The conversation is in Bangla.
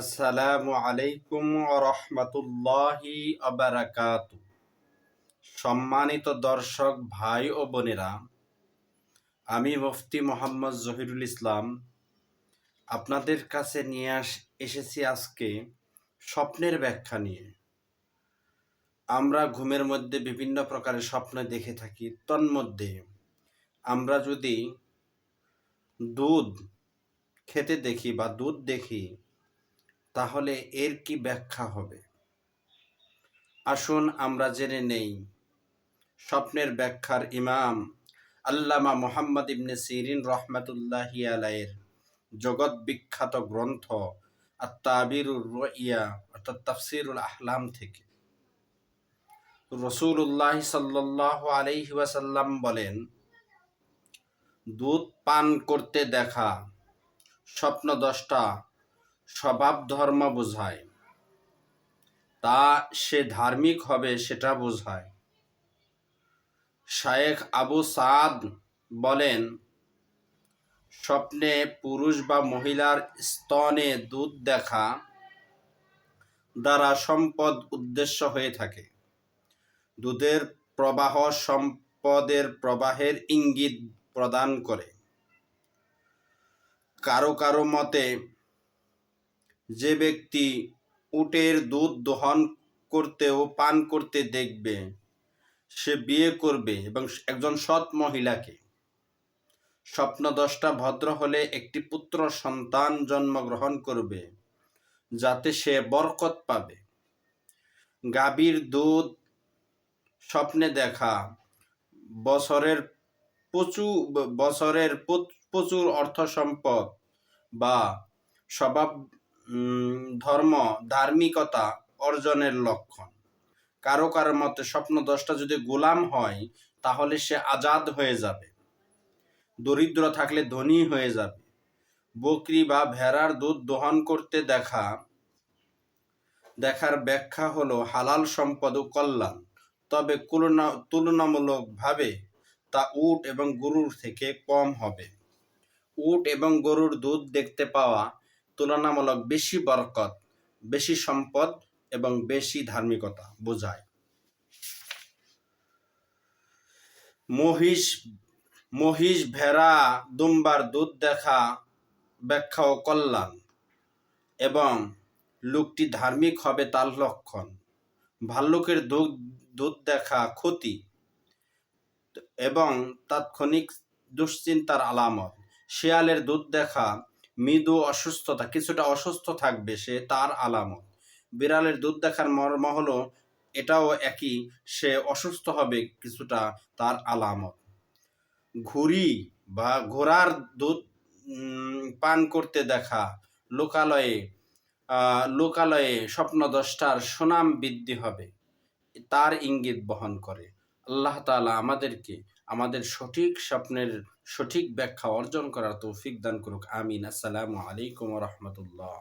আসসালামু আলাইকুম রহমতুল্লাহি আবরাকাত সম্মানিত দর্শক ভাই ও বোনেরা, আমি মুফতি মোহাম্মদ জহিরুল ইসলাম আপনাদের কাছে নিয়ে আস, এসেছি আজকে স্বপ্নের ব্যাখ্যা নিয়ে। আমরা ঘুমের মধ্যে বিভিন্ন প্রকারের স্বপ্ন দেখে থাকি, তন্মধ্যে আমরা যদি দুধ খেতে দেখি বা দুধ দেখি তাহলে এর কি ব্যাখ্যা হবে? আসুন আমরা জেনে নেই। স্বপ্নের ব্যাখ্যার ইমাম আল্লামা মোহাম্মদ ইবনে সিরিন রহমতুল্লাহি আলাইয়ের জগৎ বিখ্যাত গ্রন্থ আত্মাবিরুর রইয়া, অর্থাৎ তাফসিরুল আহলাম থেকে। রসুল্লাহ সাল্লাহ ওয়াসাল্লাম বলেন, দুধ পান করতে দেখা স্বপ্ন দশটা স্বভাব ধর্ম বোঝায়। তা সে ধার্মিক হবে সেটা বোঝায়। শায়েখ আবু সাদ বলেন, স্বপ্নে পুরুষ বা মহিলার স্তনে দুধ দেখা দ্বারা সম্পদ উদ্দেশ্য হয়ে থাকে। দুধের প্রবাহ সম্পদের প্রবাহের ইঙ্গিত প্রদান করে। কারও কারও মতে যে ব্যক্তি উটের দুধ দহন করতে ও পান করতে দেখবে, সে বিয়ে করবে এবং একজন সৎ মহিলাকে। স্বপ্ন দশটা ভদ্র হলে একটি পুত্র সন্তান জন্মগ্রহণ করবে, যাতে সে বরকত পাবে। গাভীর দুধ স্বপ্নে দেখা, বছরের প্রচুর বছরের প্রচুর অর্থ সম্পদ বা স্বভাব ধর্ম, ধার্মিকতা অর্জনের লক্ষণ। কারও কারও মতে স্বপ্ন দশটা যদি গোলাম হয়, তাহলে সে আজাদ হয়ে যাবে। দরিদ্র থাকলে ধনী হয়ে যাবে। বকরি বা ভেড়ার দুধ দহন করতে দেখা, দেখার ব্যাখ্যা হলো হালাল সম্পদ ও কল্যাণ। তবে তুলনামূলকভাবে তা উট এবং গরুর থেকে কম হবে। উট এবং গরুর দুধ দেখতে পাওয়া তুলনামূলক বেশি বরকত, বেশি সম্পদ এবং বেশি ধার্মিকতা, বোঝায়। মহিষ মহিষ ভেড়া, দুম্বার দুধ দেখা ব্যাখ্যা ও কল্যাণ এবং লোকটি ধার্মিক হবে তার লক্ষণ। ভাল্লুকের দুধ দুধ দেখা ক্ষতি এবং তাৎক্ষণিক দুশ্চিন্তার আলামত। শেয়ালের দুধ দেখা মৃদু অসুস্থতা, কিছুটা অসুস্থ থাকবে সে তার আলামত। বিড়ালের দুধ দেখার মর্ম হলো এটাও একই, সে অসুস্থ হবে কিছুটা তার আলামত। ঘুড়ি বা ঘোড়ার দুধ পান করতে দেখা, লোকালয়ে লোকালয়ে স্বপ্ন দশটার সুনাম বৃদ্ধি হবে, তার ইঙ্গিত বহন করে। আল্লাহ তালা আমাদেরকে আমাদের সঠিক স্বপ্নের সঠিক ব্যাখ্যা অর্জন করার তৌফিক দান করুক। আমিন। আসসালামু আলাইকুম রহমতুল্লাহ।